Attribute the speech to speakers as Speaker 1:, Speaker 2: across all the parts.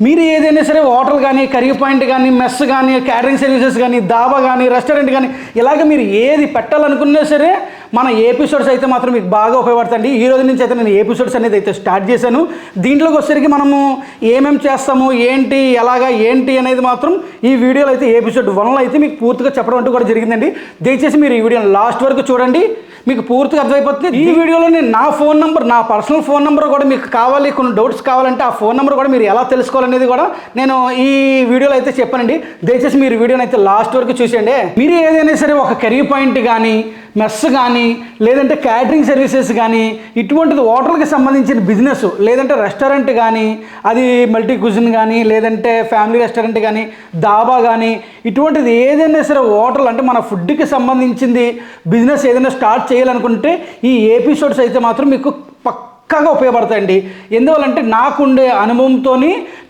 Speaker 1: మీరు ఏదైనా సరే హోటల్ కానీ కర్రీ పాయింట్ కానీ మెస్ కానీ క్యాటరింగ్ సర్వీసెస్ కానీ దాబా కానీ రెస్టారెంట్ కానీ ఇలాగ మీరు ఏది పెట్టాలనుకున్నా సరే మన ఎపిసోడ్స్ అయితే మాత్రం మీకు బాగా ఉపయోగపడతాయండి. ఈ రోజు నుంచి అయితే నేను ఎపిసోడ్స్ అనేది అయితే స్టార్ట్ చేశాను. దీంట్లోకి వచ్చేసరికి మనము ఏమేమి చేస్తాము ఏంటి ఎలాగా ఏంటి అనేది మాత్రం ఈ వీడియోలో అయితే ఎపిసోడ్ వన్లో అయితే మీకు పూర్తిగా చెప్పడం అంటూ కూడా జరిగిందండి. దయచేసి మీరు ఈ వీడియోని లాస్ట్ వరకు చూడండి. మీకు పూర్తిగా అర్థమైపోతుంది. ఈ వీడియోలో నేను నా ఫోన్ నెంబర్ నా పర్సనల్ ఫోన్ నెంబర్ కూడా మీకు కావాలి కొన్ని డౌట్స్ కావాలంటే ఆ ఫోన్ నెంబర్ కూడా మీరు ఎలా తెలుసుకోవాలనేది కూడా నేను ఈ వీడియోలో అయితే చెప్పానండి. దయచేసి మీరు వీడియోని అయితే లాస్ట్ వరకు చూసేయండి. మీరు ఏదైనా సరే ఒక కెరీర్ పాయింట్ కానీ మెస్ కానీ లేదంటే క్యాటరింగ్ సర్వీసెస్ కానీ ఇటువంటిది హోటల్కి సంబంధించిన బిజినెస్ లేదంటే రెస్టారెంట్ కానీ అది మల్టీ కుజిన్ కానీ లేదంటే ఫ్యామిలీ రెస్టారెంట్ కానీ దాబా కానీ ఇటువంటిది ఏదైనా సరే హోటల్ అంటే మన ఫుడ్కి సంబంధించింది బిజినెస్ ఏదైనా స్టార్ట్ చేయాలనుకుంటే ఈ ఎపిసోడ్స్ అయితే మాత్రం మీకు పక్కాగా ఉపయోగపడతాయండి. ఎందువల్లంటే నాకుండే అనుభవంతో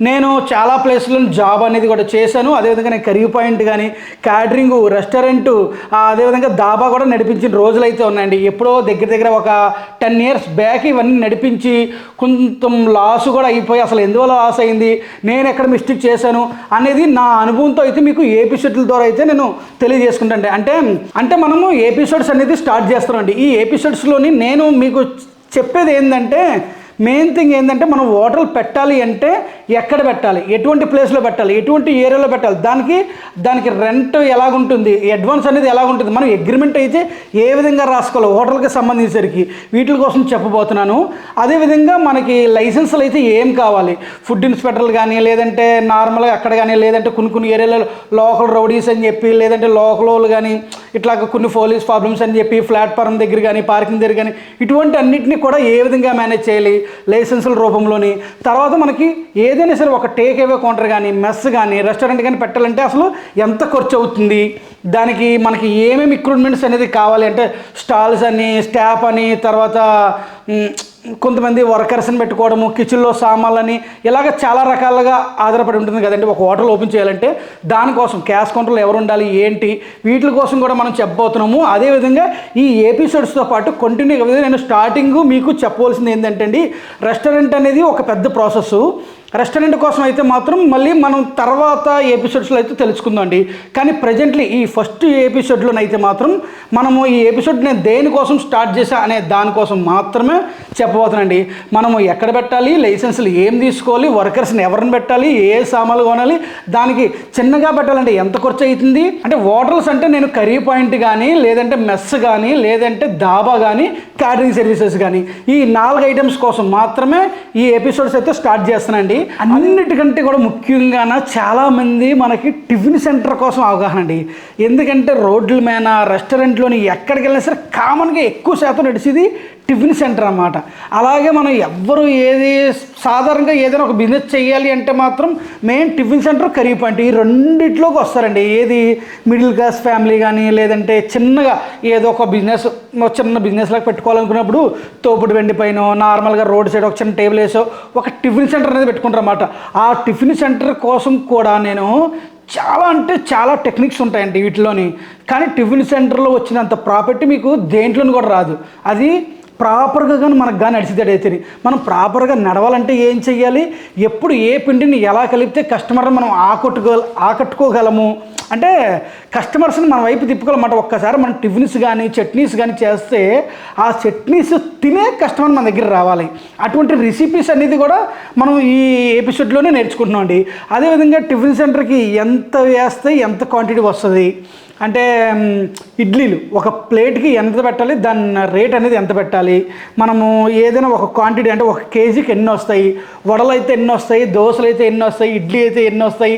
Speaker 1: నేను చాలా ప్లేస్లో జాబ్ అనేది కూడా చేశాను. అదేవిధంగా నేను కర్రీ పాయింట్ కానీ క్యాటరింగ్ రెస్టారెంట్ అదేవిధంగా దాబా కూడా నడిపించిన రోజులు అయితే ఉన్నాయండి. ఎప్పుడో దగ్గర దగ్గర ఒక టెన్ ఇయర్స్ బ్యాక్ ఇవన్నీ నడిపించి కొంచెం లాస్ కూడా అయిపోయి అసలు ఎందువల్ల లాస్ అయింది నేను ఎక్కడ మిస్టేక్ చేశాను అనేది నా అనుభవంతో అయితే మీకు ఏపిసోడ్ల ద్వారా అయితే నేను తెలియజేసుకుంటాను అంటే అంటే మనము ఎపిసోడ్స్ అనేది స్టార్ట్ చేస్తామండి ఈ ఎపిసోడ్స్లోని నేను మీకు చెప్పేది ఏంటంటే మెయిన్ థింగ్ ఏంటంటే మనం హోటల్ పెట్టాలి అంటే ఎక్కడ పెట్టాలి? ఎటువంటి ప్లేస్లో పెట్టాలి? ఎటువంటి ఏరియాలో పెట్టాలి? దానికి దానికి రెంట్ ఎలాగుంటుంది? అడ్వాన్స్ అనేది ఎలాగుంటుంది? మనం అగ్రిమెంట్ అయితే ఏ విధంగా రాసుకోవాలి? హోటల్కి సంబంధించేసరికి వీటి కోసం చెప్పబోతున్నాను. అదేవిధంగా మనకి లైసెన్సులు అయితే ఏం కావాలి? ఫుడ్ ఇన్స్పెక్టర్లు కానీ లేదంటే నార్మల్గా అక్కడ కానీ లేదంటే కొన్ని కొన్ని ఏరియాలో లోకల్ రౌడీస్ అని చెప్పి లేదంటే లోకల్ వాళ్ళు కానీ ఇట్లా కొన్ని పోలీస్ ప్రాబ్లమ్స్ అని చెప్పి ప్లాట్ఫారం దగ్గర కానీ పార్కింగ్ దగ్గర కానీ ఇటువంటి అన్నింటినీ కూడా ఏ విధంగా మేనేజ్ చేయాలి? లైసెన్సుల రూపంలోని తర్వాత మనకి ఏదైనా సరే ఒక టేక్ అవే కౌంటర్ కానీ మెస్ కానీ రెస్టారెంట్ కానీ పెట్టాలంటే అసలు ఎంత ఖర్చు అవుతుంది? దానికి మనకి ఏమేమి రిక్రూట్మెంట్స్ అనేది కావాలి? అంటే స్టాల్స్ అని స్టాఫ్ అని తర్వాత కొంతమంది వర్కర్స్ని పెట్టుకోవడము కిచెన్లో సామాన్లని ఇలాగ చాలా రకాలుగా ఆధారపడి ఉంటుంది కదండి. ఒక హోటల్ ఓపెన్ చేయాలంటే దానికోసం క్యాష్ కౌంటర్లు ఎవరు ఉండాలి ఏంటి వీటి కోసం కూడా మనం చెప్పబోతున్నాము. అదేవిధంగా ఈ ఎపిసోడ్స్తో పాటు కంటిన్యూ నేను స్టార్టింగ్ మీకు చెప్పవలసింది ఏంటంటే అండి రెస్టారెంట్ అనేది ఒక పెద్ద ప్రాసెస్ రెస్టారెంట్ కోసం అయితే మాత్రం మళ్ళీ మనం తర్వాత ఎపిసోడ్స్లో అయితే తెలుసుకుందాం అండి కానీ ప్రజెంట్లీ ఈ ఫస్ట్ ఎపిసోడ్లోనైతే మాత్రం మనము ఈ ఎపిసోడ్ నేను దేనికోసం స్టార్ట్ చేశా అనే దానికోసం మాత్రమే చెప్పబోతున్నాండి మనము ఎక్కడ పెట్టాలి లైసెన్సులు ఏం తీసుకోవాలి వర్కర్స్ని ఎవరిని పెట్టాలి ఏ సామాన్లు కొనాలి దానికి చిన్నగా పెట్టాలండి ఎంత ఖర్చు అవుతుంది అంటే హోటల్స్ అంటే నేను కర్రీ పాయింట్ కానీ లేదంటే మెస్ కానీ లేదంటే దాబా కానీ క్యాటరింగ్ సర్వీసెస్ కానీ ఈ నాలుగు ఐటమ్స్ కోసం మాత్రమే ఈ ఎపిసోడ్స్ అయితే స్టార్ట్ చేస్తానండి అన్నిటికంటే కూడా ముఖ్యంగా చాలామంది మనకి టిఫిన్ సెంటర్ కోసం అవగాహన అండి. ఎందుకంటే రోడ్ల మీద రెస్టారెంట్లోని ఎక్కడికి వెళ్ళినా సరే కామన్గా ఎక్కువ శాతం నడిచేది టిఫిన్ సెంటర్ అన్నమాట. అలాగే మనం ఎవ్వరు ఏది సాధారణంగా ఏదైనా ఒక బిజినెస్ చేయాలి అంటే మాత్రం main tiffin centre curry point. ఈ రెండిట్లోకి వస్తారండి. ఏది మిడిల్ క్లాస్ ఫ్యామిలీ కానీ లేదంటే చిన్నగా ఏదో ఒక బిజినెస్ చిన్న బిజినెస్ లాగా పెట్టుకోవాలనుకున్నప్పుడు తోపుడు వెండి పైన నార్మల్గా రోడ్ సైడ్ ఒక చిన్న టేబుల్ వేసో ఒక టిఫిన్ సెంటర్ అనేది పెట్టుకుంటారు అన్నమాట. ఆ టిఫిన్ సెంటర్ కోసం కూడా నేను చాలా అంటే చాలా టెక్నిక్స్ ఉంటాయండి వీటిలోని. కానీ టిఫిన్ సెంటర్లో వచ్చినంత ప్రాపర్టీ మీకు దేంట్లోని కూడా రాదు. అది ప్రాపర్గా కానీ మనకు కానీ నడిచితే మనం ప్రాపర్గా నడవాలంటే ఏం చెయ్యాలి? ఎప్పుడు ఏ పిండిని ఎలా కలిపితే కస్టమర్ని మనం ఆకట్టుకో ఆకట్టుకోగలము? అంటే కస్టమర్స్ని మన వైపు తిప్పుకోవాలన్నమాట. ఒక్కసారి మనం టిఫిన్స్ కానీ చట్నీస్ కానీ చేస్తే ఆ చట్నీస్ తినే కస్టమర్ మన దగ్గర రావాలి. అటువంటి రెసిపీస్ అనేది కూడా మనం ఈ ఎపిసోడ్లోనే నేర్చుకుంటున్నాం అండి. అదేవిధంగా టిఫిన్ సెంటర్కి ఎంత వేస్తే ఎంత క్వాంటిటీ వస్తుంది? అంటే ఇడ్లీలు. ఒక ప్లేట్కి ఎంత పెట్టాలి? దాని రేట్ అనేది ఎంత పెట్టాలి? మనము ఏదైనా ఒక క్వాంటిటీ అంటే ఒక కేజీకి ఎన్ని వస్తాయి? వడలు అయితే ఎన్ని వస్తాయి? దోశలు అయితే ఎన్ని వస్తాయి? ఇడ్లీ అయితే ఎన్ని వస్తాయి?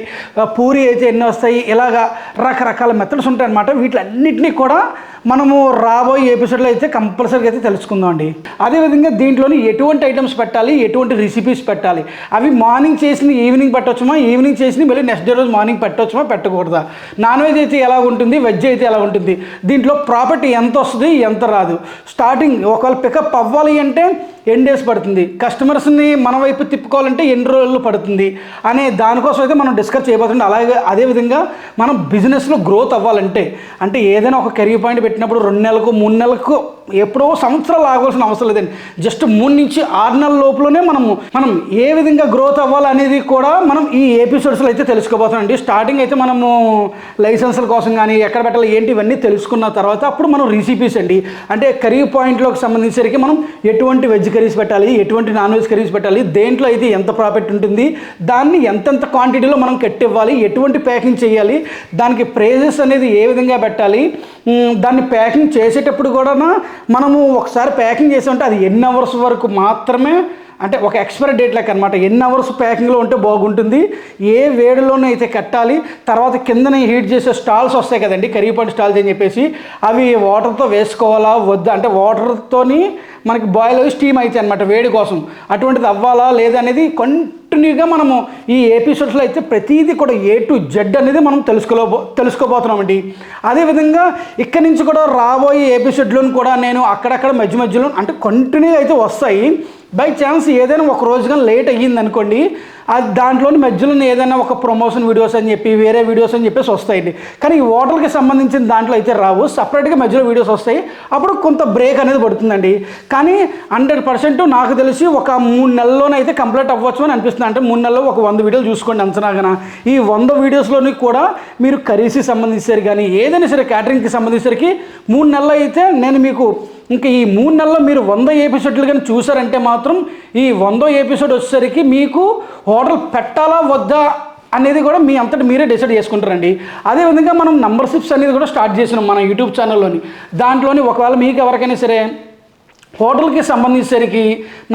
Speaker 1: పూరి అయితే ఎన్ని వస్తాయి? ఇలాగా రకరకాల మెథడ్స్ ఉంటాయి అన్నమాట వీటిలన్నింటినీ కూడా మనము రాబోయే ఎపిసోడ్లో అయితే కంపల్సరీగా అయితే తెలుసుకుందాం అండి. అదేవిధంగా దీంట్లోని ఎటువంటి ఐటమ్స్ పెట్టాలి ఎటువంటి రెసిపీస్ పెట్టాలి అవి మార్నింగ్ చేసిన ఈవినింగ్ పెట్టవచ్చుమా ఈవినింగ్ చేసిన మళ్ళీ నెక్స్ట్ డే రోజు మార్నింగ్ పెట్టవచ్చుమా పెట్టకూడదా? నాన్ వెజ్ అయితే ఎలా ఉంటుంది వెజ్ అయితే ఎలా ఉంటుంది? దీంట్లో ప్రాపర్టీ ఎంత వస్తుంది ఎంత రాదు? స్టార్టింగ్ ఒకవేళ పికప్ అవ్వాలి అంటే ఎన్ని డేస్ పడుతుంది? కస్టమర్స్ని మన వైపు తిప్పుకోవాలంటే ఎన్ని రోజులు పడుతుంది? అనే దానికోసం అయితే మనం డిస్కస్ చేయబోతుంది అలాగే అదేవిధంగా మనం బిజినెస్లో గ్రోత్ అవ్వాలంటే అంటే ఏదైనా ఒక కెరీర్ పాయింట్ పెట్టినప్పుడు రెండు నెలలకు మూడు నెలలకు ఎప్పుడో సంవత్సరాలు ఆగవలసిన అవసరం లేదండి. జస్ట్ మూడు నుంచి ఆరు నెలల లోపలనే మనము మనం ఏ విధంగా గ్రోత్ అవ్వాలనేది కూడా మనం ఈ ఎపిసోడ్స్లో అయితే తెలుసుకోబోతున్నాం స్టార్టింగ్ అయితే మనము లైసెన్సుల కోసం కానీ ఎక్కడ పెట్టాలి ఏంటి ఇవన్నీ తెలుసుకున్న తర్వాత అప్పుడు మనం రెసిపీస్ అండి. అంటే కర్రీ పాయింట్లోకి సంబంధించరికి మనం ఎటువంటి వెజ్ కర్రీస్ పెట్టాలి ఎటువంటి నాన్ వెజ్ కర్రీస్ పెట్టాలి దేంట్లో అయితే ఎంత ప్రాఫిట్ ఉంటుంది దాన్ని ఎంతెంత క్వాంటిటీలో మనం కట్టివ్వాలి ఎటువంటి ప్యాకింగ్ చేయాలి దానికి ప్రైజెస్ అనేది ఏ విధంగా పెట్టాలి దాన్ని ప్యాకింగ్ చేసేటప్పుడు కూడా మనము ఒకసారి ప్యాకింగ్ చేసామంటే అది ఎన్ని అవర్స్ వరకు మాత్రమే అంటే ఒక ఎక్స్పైరీ డేట్ లెక్క అనమాట ఎన్ని అవర్స్ ప్యాకింగ్లో ఉంటే బాగుంటుంది. ఏ వేడిలోనే అయితే కట్టాలి తర్వాత కిందనే హీట్ చేసే స్టాల్స్ వస్తాయి కదండి కర్రీ స్టాల్స్ అని చెప్పేసి అవి వాటర్తో వేసుకోవాలా వద్దా? అంటే వాటర్తోని మనకి బాయిల్ అయ్యి స్టీమ్ అయితే అనమాట వేడి కోసం. అటువంటిది అవ్వాలా లేదనేది అనేది కంటిన్యూగా మనము ఈ ఎపిసోడ్స్లో అయితే ప్రతిదీ కూడా ఏ టు జెడ్ అనేది మనం తెలుసుకోలో తెలుసుకోబోతున్నామండి. అదేవిధంగా ఇక్కడి నుంచి కూడా రాబోయే ఎపిసోడ్లను కూడా నేను అక్కడక్కడ మధ్య మధ్యలో అంటే కంటిన్యూ అయితే వస్తాయి. బై ఛాన్స్ ఏదైనా ఒక రోజు కానీ లేట్ అయ్యింది అనుకోండి అది దాంట్లోని మధ్యలో ఏదైనా ఒక ప్రమోషన్ వీడియోస్ అని చెప్పి వేరే వీడియోస్ అని చెప్పేసి వస్తాయండి. కానీ ఈ వాటర్కి సంబంధించిన దాంట్లో అయితే రావు. సపరేట్గా మధ్యలో వీడియోస్ వస్తాయి. అప్పుడు కొంత బ్రేక్ అనేది పడుతుందండి. కానీ హండ్రెడ్ పర్సెంట్ నాకు తెలిసి ఒక మూడు నెలల్లోనైతే కంప్లీట్ అవ్వచ్చు అని అనిపిస్తుంది. అంటే మూడు నెలలో ఒక వంద వీడియోలు చూసుకోండి అంచనాగన. ఈ వంద వీడియోస్లోని కూడా మీరు కర్రీస్కి సంబంధించారు కానీ ఏదైనా సరే క్యాటరింగ్కి సంబంధించేసరికి మూడు నెలలు అయితే నేను మీకు ఇంకా ఈ మూడు నెలల్లో మీరు వంద ఎపిసోడ్లు కానీ చూసారంటే మాత్రం ఈ వందో ఎపిసోడ్ వచ్చేసరికి మీకు హోటల్ పెట్టాలా వద్దా అనేది కూడా మీ అంతటి మీరే డిసైడ్ చేసుకుంటారండి. అదేవిధంగా మనం నంబర్షిప్స్ అనేది కూడా స్టార్ట్ చేసినాం మన యూట్యూబ్ ఛానల్లోని. దాంట్లోని ఒకవేళ మీకు ఎవరికైనా సరే హోటల్కి సంబంధించేసరికి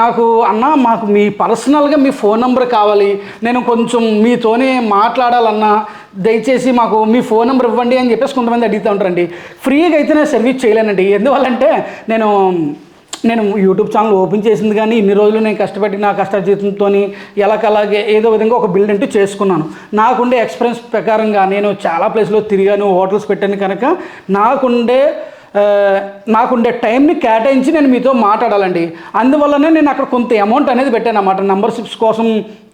Speaker 1: నాకు అన్న మాకు మీ పర్సనల్గా మీ ఫోన్ నెంబర్ కావాలి. నేను కొంచెం మీతోనే మాట్లాడాలన్నా దయచేసి మాకు మీ ఫోన్ నెంబర్ ఇవ్వండి అని చెప్పేసి కొంతమంది అడుగుతూ ఉంటారండి. ఫ్రీగా అయితే నేను సర్వీస్ చేయలేనండి. ఎందువల్లంటే నేను నేను యూట్యూబ్ ఛానల్ ఓపెన్ చేసింది కానీ ఇన్ని రోజులు నేను కష్టపడి నా కష్టజీతంతో ఎలాగలాగే ఏదో విధంగా ఒక బిల్డ్ అంటూ చేసుకున్నాను. నాకుండే ఎక్స్పీరియన్స్ ప్రకారంగా నేను చాలా ప్లేస్లో తిరిగాను హోటల్స్ పెట్టాను కనుక నాకుండే నాకుండే టైంని కేటాయించి నేను మీతో మాట్లాడాలండి. అందువల్లనే నేను అక్కడ కొంత అమౌంట్ అనేది పెట్టాను అన్నమాట. నంబర్షిప్స్ కోసం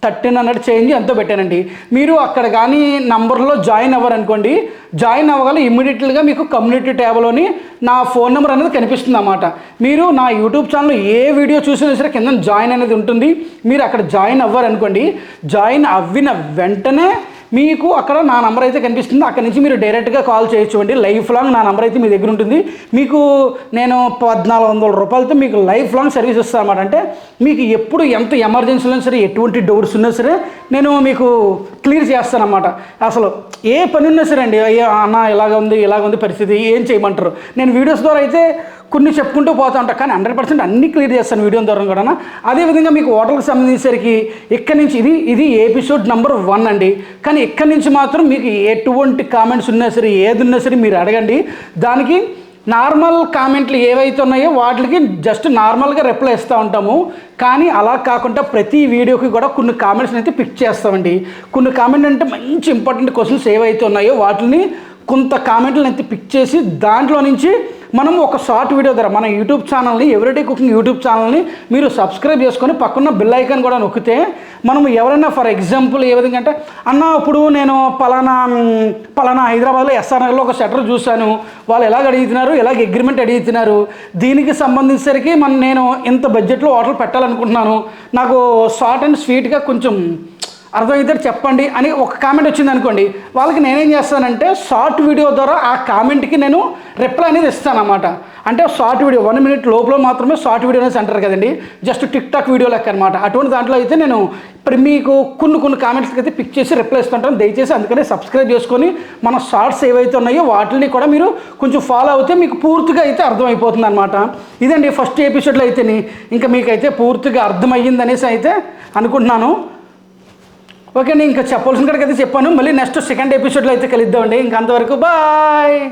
Speaker 1: థర్టీన్ హండ్రెడ్ చేంజ్ ఎంతో పెట్టానండి. మీరు అక్కడ కానీ నంబర్లో జాయిన్ అవ్వరనుకోండి జాయిన్ అవ్వగల ఇమ్మీడియట్గా మీకు కమ్యూనిటీ ట్యాబ్లోని నా ఫోన్ నెంబర్ అనేది కనిపిస్తుంది అన్నమాట. మీరు నా యూట్యూబ్ ఛానల్ ఏ వీడియో చూసినా సరే కింద జాయిన్ అనేది ఉంటుంది. మీరు అక్కడ జాయిన్ అవ్వరనుకోండి జాయిన్ అవ్విన వెంటనే మీకు అక్కడ నా నంబర్ అయితే కనిపిస్తుంది. అక్కడ నుంచి మీరు డైరెక్ట్గా కాల్ చేయొచ్చు అండి లైఫ్ లాంగ్ నా నంబర్ అయితే మీ దగ్గర ఉంటుంది. మీకు నేను పద్నాలుగు వందల రూపాయలతో మీకు లైఫ్ లాంగ్ సర్వీస్ ఇస్తాను అనమాట అంటే మీకు ఎప్పుడు ఎంత ఎమర్జెన్సీలో సరే ఎటువంటి డౌట్స్ ఉన్నా సరే నేను మీకు క్లియర్ చేస్తాను అసలు ఏ పని ఉన్నా సరే అండి అయ్యో అన్న ఇలాగ ఉంది ఇలాగ ఉంది పరిస్థితి ఏం చేయమంటారు? నేను వీడియోస్ ద్వారా అయితే కొన్ని చెప్పుకుంటూ పోతా ఉంటాను కానీ హండ్రెడ్ పర్సెంట్ అన్ని క్లియర్ చేస్తాను వీడియో ద్వారా కూడా అదేవిధంగా మీకు హోటల్కి సంబంధించేసరికి ఇక్కడ నుంచి ఇది ఇది ఎపిసోడ్ నెంబర్ వన్ అండి. కానీ ఇక్కడి నుంచి మాత్రం మీకు ఎటువంటి కామెంట్స్ ఉన్నా సరే ఏది ఉన్నా సరే మీరు అడగండి. దానికి నార్మల్ కామెంట్లు ఏవైతే ఉన్నాయో వాటికి జస్ట్ నార్మల్గా రిప్లై ఇస్తూ ఉంటాము. కానీ అలా కాకుండా ప్రతి వీడియోకి కూడా కొన్ని కామెంట్స్ని అయితే పిక్ చేస్తామండి. కొన్ని కామెంట్ అంటే మంచి ఇంపార్టెంట్ క్వశ్చన్స్ ఏవైతే ఉన్నాయో వాటిని కొంత కామెంట్లను అయితే పిక్ చేసి దాంట్లో నుంచి మనం ఒక షార్ట్ వీడియో ద్వారా మన యూట్యూబ్ ఛానల్ని ఎవ్రీడే కుకింగ్ యూట్యూబ్ ఛానల్ని మీరు సబ్స్క్రైబ్ చేసుకొని పక్కన బిల్ ఐకాన్ కూడా నొక్కితే మనం ఎవరైనా ఫర్ ఎగ్జాంపుల్ ఏ విధంగా అంటే అన్న ఇప్పుడు నేను పలానా పలానా హైదరాబాద్లో ఎస్ఆర్ఆర్లో ఒక షటర్ చూశాను. వాళ్ళు ఎలాగ అడుగుతున్నారు? ఎలాగ అగ్రిమెంట్ అడుగుతున్నారు? దీనికి సంబంధించేసరికి మన నేను ఇంత బడ్జెట్లో హోటల్ పెట్టాలనుకుంటున్నాను. నాకు షార్ట్ అండ్ స్వీట్గా కొంచెం అర్థమైతే చెప్పండి అని ఒక కామెంట్ వచ్చింది అనుకోండి వాళ్ళకి నేనేం చేస్తానంటే షార్ట్ వీడియో ద్వారా ఆ కామెంట్కి నేను రిప్లై అనేది ఇస్తానమాట అంటే షార్ట్ వీడియో వన్ మినిట్ లోపల మాత్రమే షార్ట్ వీడియో అనేది అంటారు కదండి. జస్ట్ టిక్ టాక్ వీడియో లెక్క అనమాట అటువంటి దాంట్లో అయితే నేను ఇప్పుడు మీకు కొన్ని కొన్ని కామెంట్స్కి అయితే పిక్ చేసి రిప్లై ఇస్తుంటాను. దయచేసి అందుకనే సబ్స్క్రైబ్ చేసుకొని మన షార్ట్స్ ఏవైతే ఉన్నాయో వాటిని కూడా మీరు కొంచెం ఫాలో అవుతే మీకు పూర్తిగా అయితే అర్థమైపోతుంది అనమాట ఇదండి ఫస్ట్ ఎపిసోడ్లో అయితేని. ఇంకా మీకైతే పూర్తిగా అర్థమయ్యింది అనేసి అయితే అనుకుంటున్నాను. ఓకే నేను ఇంకా చెప్పాల్సిన కాడికి అయితే చెప్పాను. మళ్ళీ నెక్స్ట్ సెకండ్ ఎపిసోడ్లో అయితే కలుద్దామండి. ఇంకా అంతవరకు బాయ్.